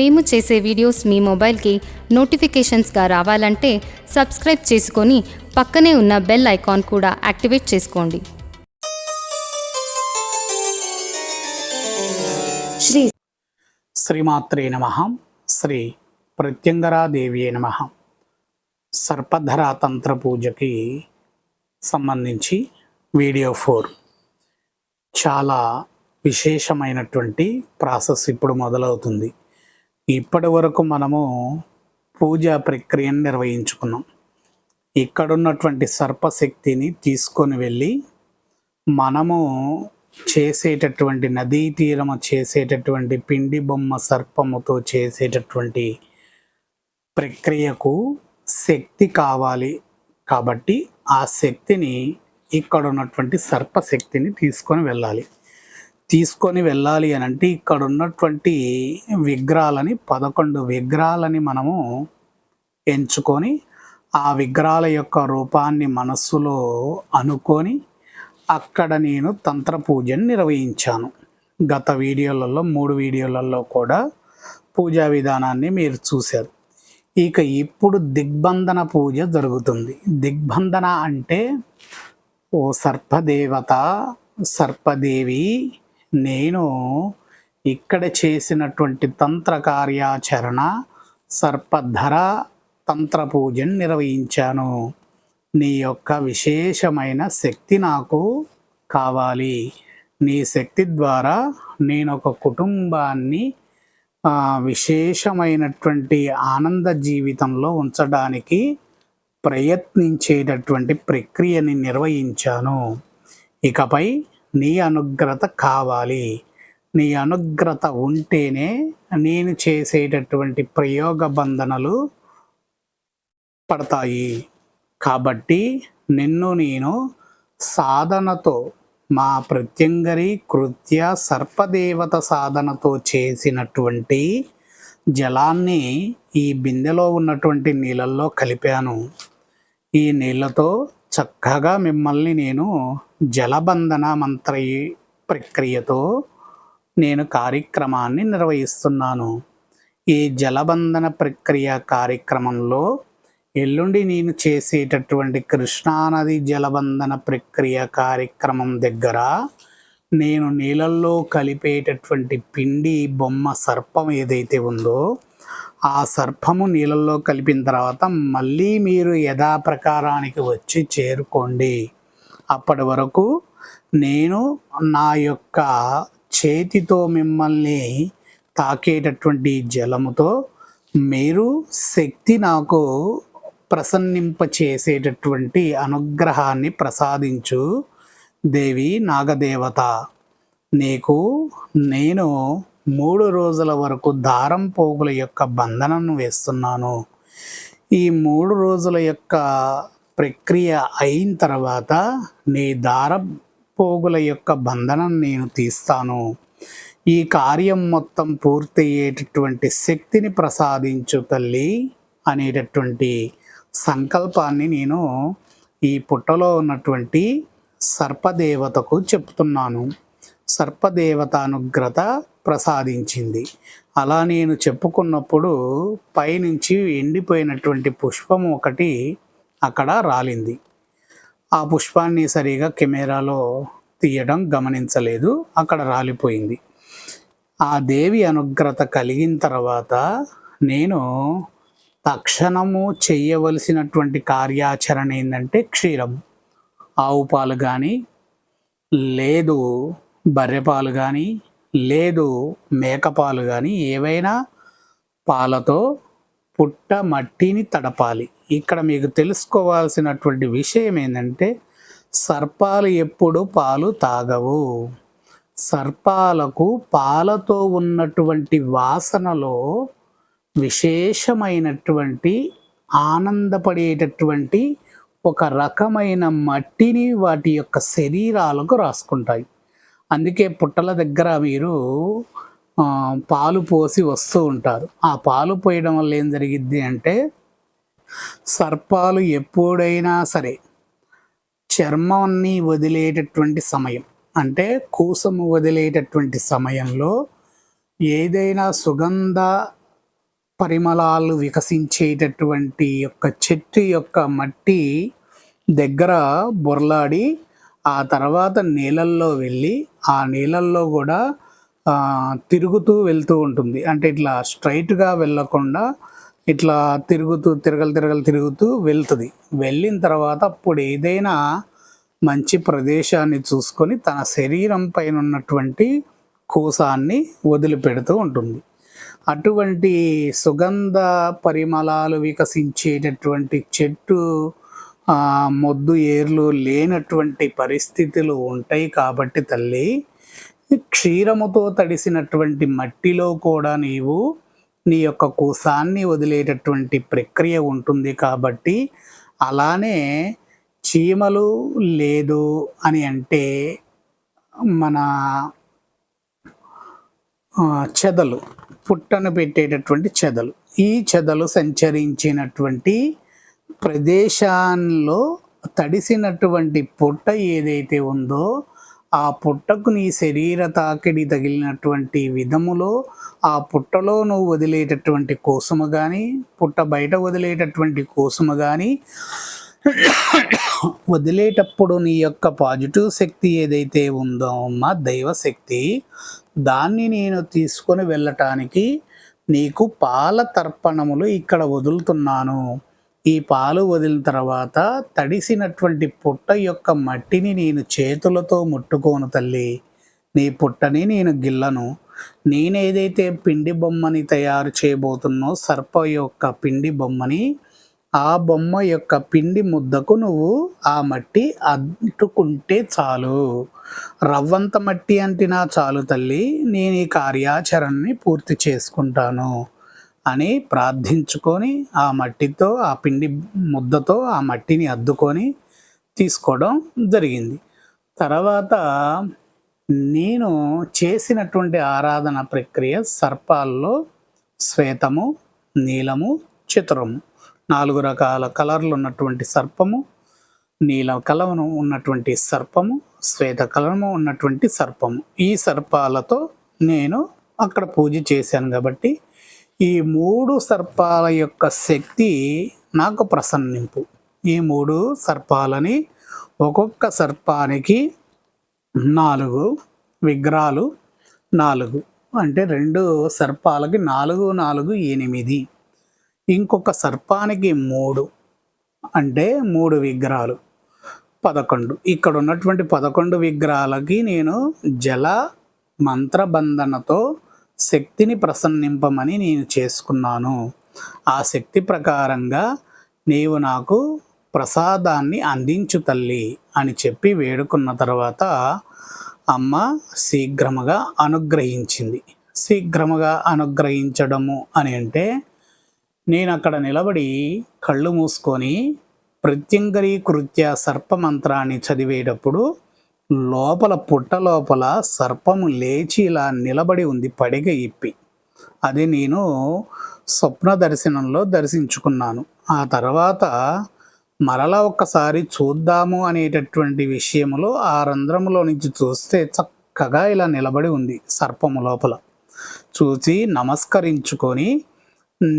మేము చేసే వీడియోస్ మీ మొబైల్కి నోటిఫికేషన్స్గా రావాలంటే సబ్స్క్రైబ్ చేసుకొని పక్కనే ఉన్న బెల్ ఐకాన్ కూడా యాక్టివేట్ చేసుకోండి. శ్రీ శ్రీమాత్రే నమ. శ్రీ ప్రత్యంగరాదేవి నమ. సర్పధరా తంత్ర పూజకి సంబంధించి వీడియో ఫోర్. చాలా విశేషమైనటువంటి ప్రాసెస్ ఇప్పుడు మొదలవుతుంది. ఇప్పటి వరకు మనము పూజా ప్రక్రియను నిర్వహించుకున్నాం. ఇక్కడున్నటువంటి సర్పశక్తిని తీసుకొని వెళ్ళి మనము చేసేటటువంటి నదీ తీరము చేసేటటువంటి పిండి బొమ్మ సర్పముతో చేసేటటువంటి ప్రక్రియకు శక్తి కావాలి కాబట్టి ఆ శక్తిని ఇక్కడ ఉన్నటువంటి సర్పశక్తిని తీసుకొని వెళ్ళాలి. తీసుకొని వెళ్ళాలి అని అంటే ఇక్కడ ఉన్నటువంటి విగ్రహాలని పదకొండు విగ్రహాలని మనము ఎంచుకొని ఆ విగ్రహాల యొక్క రూపాన్ని మనస్సులో అనుకొని అక్కడ నేను తంత్ర పూజను నిర్వహించాను. గత వీడియోలలో మూడు వీడియోలలో కూడా పూజా విధానాన్ని మీరు చూశారు. ఇక ఇప్పుడు దిగ్బంధన పూజ జరుగుతుంది. దిగ్బంధన అంటే ఓ సర్పదేవత సర్పదేవి నేను ఇక్కడ చేసినటువంటి తంత్ర కార్యాచరణ సర్పధర తంత్ర పూజను నిర్వహించాను. నీ యొక్క విశేషమైన శక్తి నాకు కావాలి. నీ శక్తి ద్వారా నేను ఒక కుటుంబాన్ని విశేషమైనటువంటి ఆనంద జీవితంలో ఉంచడానికి ప్రయత్నించేటటువంటి ప్రక్రియని నిర్వహించాను. ఇకపై నీ అనుగ్రత కావాలి. నీ అనుగ్రత ఉంటేనే నేను చేసేటటువంటి ప్రయోగ బంధనలు పడతాయి. కాబట్టి నిన్ను నేను సాధనతో మా ప్రత్యంగరి కృత్య సర్పదేవత సాధనతో చేసినటువంటి జలాన్ని ఈ బిందెలో ఉన్నటువంటి నీళ్ళల్లో కలిపాను. ఈ నీళ్ళతో చక్కగా మిమ్మల్ని నేను జలబంధన మంత్ర ప్రక్రియతో నేను కార్యక్రమాన్ని నిర్వహిస్తున్నాను. ఈ జలబంధన ప్రక్రియ కార్యక్రమంలో ఎల్లుండి నేను చేసేటటువంటి కృష్ణానది జలబంధన ప్రక్రియ కార్యక్రమం దగ్గర నేను నీళ్ళల్లో కలిపేటటువంటి పిండి బొమ్మ సర్పం ఏదైతే ఉందో ఆ సర్పము నీళ్ళల్లో కలిపిన తర్వాత మళ్ళీ మీరు యథాప్రకారానికి వచ్చి చేరుకోండి. అప్పటి వరకు నేను నా యొక్క చేతితో మిమ్మల్ని తాకేటటువంటి జలముతో మీరు శక్తి నాకు ప్రసన్నింప చేసేటటువంటి అనుగ్రహాన్ని ప్రసాదించు దేవి నాగదేవత. నీకు నేను మూడు రోజుల వరకు దారం పోగుల యొక్క బంధనను వేస్తున్నాను. ఈ మూడు రోజుల యొక్క ప్రక్రియ అయిన తర్వాత నీ దార పోగుల యొక్క బంధనం నేను తీస్తాను. ఈ కార్యం మొత్తం పూర్తయ్యేటటువంటి శక్తిని ప్రసాదించు తల్లి అనేటటువంటి సంకల్పాన్ని నేను ఈ పుట్టలో ఉన్నటువంటి సర్పదేవతకు చెప్తున్నాను. సర్పదేవత అనుగ్రత ప్రసాదించింది. అలా నేను చెప్పుకున్నప్పుడు పైనుంచి ఎండిపోయినటువంటి పుష్పం ఒకటి అక్కడ రాలింది. ఆ పుష్పాన్ని సరిగా కెమెరాలో తీయడం గమనించలేదు. అక్కడ రాలిపోయింది. ఆ దేవి అనుగ్రత కలిగిన తర్వాత నేను తక్షణము చేయవలసినటువంటి కార్యాచరణ ఏంటంటే క్షీరం. ఆవు పాలు కానీ లేదు బర్రెపాలు కానీ లేదు మేకపాలు కానీ ఏవైనా పాలతో పుట్ట మట్టిని తడపాలి. ఇక్కడ మీకు తెలుసుకోవాల్సినటువంటి విషయం ఏంటంటే సర్పాలు ఎప్పుడు పాలు తాగవు. సర్పాలకు పాలతో ఉన్నటువంటి వాసనలో విశేషమైనటువంటి ఆనందపడేటటువంటి ఒక రకమైన మట్టిని వాటి యొక్క శరీరాలకు రాసుకుంటాయి. అందుకే పుట్టల దగ్గర మీరు పాలు పోసి వస్తూ ఉంటారు. ఆ పాలు పోయడం వల్ల ఏం జరిగిద్ది అంటే సర్పాలు ఎప్పుడైనా సరే చర్మాన్ని వదిలేటటువంటి సమయం అంటే కూసము వదిలేటటువంటి సమయంలో ఏదైనా సుగంధ పరిమళాలు వికసించేటటువంటి యొక్క చెట్టు యొక్క మట్టి దగ్గర బొర్లాడి ఆ తర్వాత నీళ్ళల్లో వెళ్ళి ఆ నీళ్ళల్లో కూడా తిరుగుతూ వెళ్తూ ఉంటుంది. అంటే ఇట్లా స్ట్రైట్గా వెళ్ళకుండా ఇట్లా తిరుగుతూ తిరగలు తిరగలు తిరుగుతూ వెళ్తుంది. వెళ్ళిన తర్వాత అప్పుడు ఏదైనా మంచి ప్రదేశాన్ని చూసుకొని తన శరీరం పైన ఉన్నటువంటి కోసాన్ని వదిలిపెడుతూ ఉంటుంది. అటువంటి సుగంధ పరిమళాలు వికసించేటటువంటి చెట్టు మొద్దు ఏర్లు లేనటువంటి పరిస్థితులు ఉంటాయి కాబట్టి తల్లి క్షీరముతో తడిసినటువంటి మట్టిలో కూడా నీవు నీ యొక్క కుసాన్ని వదిలేటటువంటి ప్రక్రియ ఉంటుంది కాబట్టి అలానే చీమలు లేదు అని అంటే మన చెదలు పుట్టను పెట్టేటటువంటి చెదలు. ఈ చెదలు సంచరించినటువంటి ప్రదేశాల్లో తడిసినటువంటి పుట్ట ఏదైతే ఉందో ఆ పుట్టకు నీ శరీర తాకిడి తగిలినటువంటి విధములో ఆ పుట్టలో నువ్వు వదిలేటటువంటి కోసము కానీ పుట్ట బయట వదిలేటటువంటి కోసము కానీ వదిలేటప్పుడు నీ యొక్క పాజిటివ్ శక్తి ఏదైతే ఉందో అమ్మ దైవ శక్తి దాన్ని నేను తీసుకొని వెళ్ళటానికి నీకు పాల తర్పణములు ఇక్కడ వదులుతున్నాను. ఈ పాలు వదిలిన తర్వాత తడిసినటువంటి పుట్ట యొక్క మట్టిని నేను చేతులతో ముట్టుకోను తల్లి. నీ పుట్టని నేను గిల్లను. నేనేదైతే పిండి బొమ్మని తయారు చేయబోతున్నో సర్ప యొక్క పిండి బొమ్మని ఆ బొమ్మ యొక్క పిండి ముద్దకు నువ్వు ఆ మట్టి అంటుకుంటే చాలు. రవ్వంత మట్టి అంటినా చాలు తల్లి. నేను ఈ కార్యాచరణని పూర్తి చేసుకుంటాను. అని ప్రార్థించుకొని ఆ మట్టితో ఆ పిండి ముద్దతో ఆ మట్టిని అద్దుకొని తీసుకోవడం జరిగింది. తర్వాత నేను చేసినటువంటి ఆరాధన ప్రక్రియ సర్పాల్లో శ్వేతము నీలము చిత్రము. నాలుగు రకాల కలర్లు ఉన్నటువంటి సర్పము నీల కలవను ఉన్నటువంటి సర్పము శ్వేత కలము ఉన్నటువంటి సర్పము. ఈ సర్పాలతో నేను అక్కడ పూజ చేశాను కాబట్టి ఈ మూడు సర్పాల యొక్క శక్తి నాకు ప్రసన్నింపు. ఈ మూడు సర్పాలని ఒక్కొక్క సర్పానికి నాలుగు విగ్రహాలు నాలుగు అంటే రెండు సర్పాలకి నాలుగు నాలుగు ఎనిమిది. ఇంకొక సర్పానికి మూడు అంటే మూడు విగ్రహాలు. పదకొండు. ఇక్కడ ఉన్నటువంటి పదకొండు విగ్రహాలకి నేను జల మంత్రబంధనతో శక్తిని ప్రసన్నింపమని నేను చేసుకున్నాను. ఆ శక్తి ప్రకారంగా నీవు నాకు ప్రసాదాన్ని అందించు తల్లి అని చెప్పి వేడుకున్న తర్వాత అమ్మ శీఘ్రముగా అనుగ్రహించింది. శీఘ్రముగా అనుగ్రహించడము అని అంటే నేను అక్కడ నిలబడి కళ్ళు మూసుకొని ప్రత్యంగరీకృత్య సర్పమంత్రాన్ని చదివేటప్పుడు లోపల పుట్ట లోపల సర్పము లేచి ఇలా నిలబడి ఉంది పడిగ ఇప్పి. అది నేను స్వప్న దర్శనంలో దర్శించుకున్నాను. ఆ తర్వాత మరలా ఒక్కసారి చూద్దాము అనేటటువంటి విషయములో ఆ రంధ్రంలో నుంచి చూస్తే చక్కగా ఇలా నిలబడి ఉంది సర్పము లోపల. చూసి నమస్కరించుకొని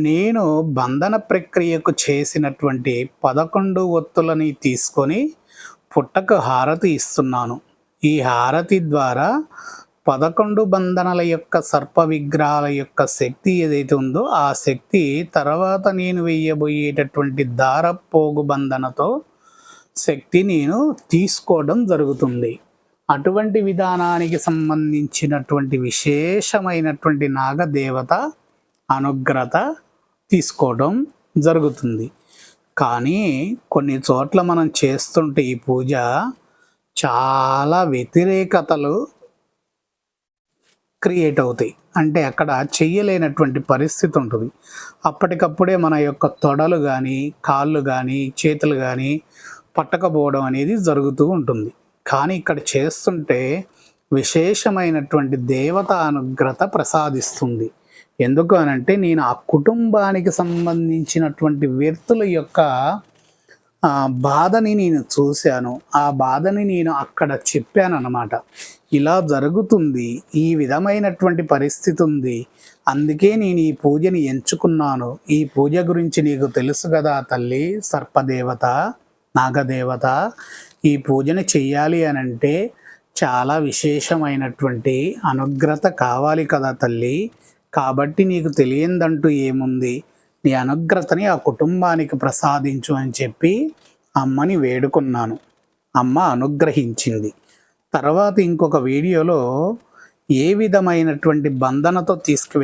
నేను బంధన ప్రక్రియకు చేసినటువంటి పదకొండు ఒత్తులని తీసుకొని పుట్టకు హారతి ఇస్తున్నాను. ఈ హారతి ద్వారా పదకొండు బంధనల యొక్క సర్ప విగ్రహాల యొక్క శక్తి ఏదైతే ఉందో ఆ శక్తి తర్వాత నేను వెయ్యబోయేటటువంటి దారపోగు బంధనతో శక్తి నేను తీసుకోవడం జరుగుతుంది. అటువంటి విధానానికి సంబంధించినటువంటి విశేషమైనటువంటి నాగదేవత అనుగ్రత తీసుకోవడం జరుగుతుంది. కానీ కొన్ని చోట్ల మనం చేస్తుంటే ఈ పూజ చాలా వ్యతిరేకతలు క్రియేట్ అవుతాయి. అంటే అక్కడ చెయ్యలేనటువంటి పరిస్థితి ఉంటుంది. అప్పటికప్పుడే మన యొక్క తొడలు కానీ కాళ్ళు కానీ చేతులు కానీ పట్టకపోవడం అనేది జరుగుతూ ఉంటుంది. కానీ ఇక్కడ చేస్తుంటే విశేషమైనటువంటి దేవత అనుగ్రత ప్రసాదిస్తుంది. ఎందుకు అనంటే నేను ఆ కుటుంబానికి సంబంధించినటువంటి వ్యక్తుల యొక్క బాధని నేను చూశాను. ఆ బాధని నేను అక్కడ చెప్పాను అన్నమాట ఇలా జరుగుతుంది ఈ విధమైనటువంటి పరిస్థితి ఉంది. అందుకే నేను ఈ పూజని ఎంచుకున్నాను. ఈ పూజ గురించి నీకు తెలుసు కదా తల్లి సర్పదేవత నాగదేవత. ఈ పూజని చెయ్యాలి అని అంటే చాలా విశేషమైనటువంటి అనుగ్రత కావాలి కదా తల్లి. కాబట్టి నీకు తెలియందంటూ ఏముంది? నీ అనుగ్రతని ఆ కుటుంబానికి ప్రసాదించు అని చెప్పి అమ్మని వేడుకున్నాను. అమ్మ అనుగ్రహించింది. తర్వాత ఇంకొక వీడియోలో ఏ విధమైనటువంటి బంధనతో తీసుకువె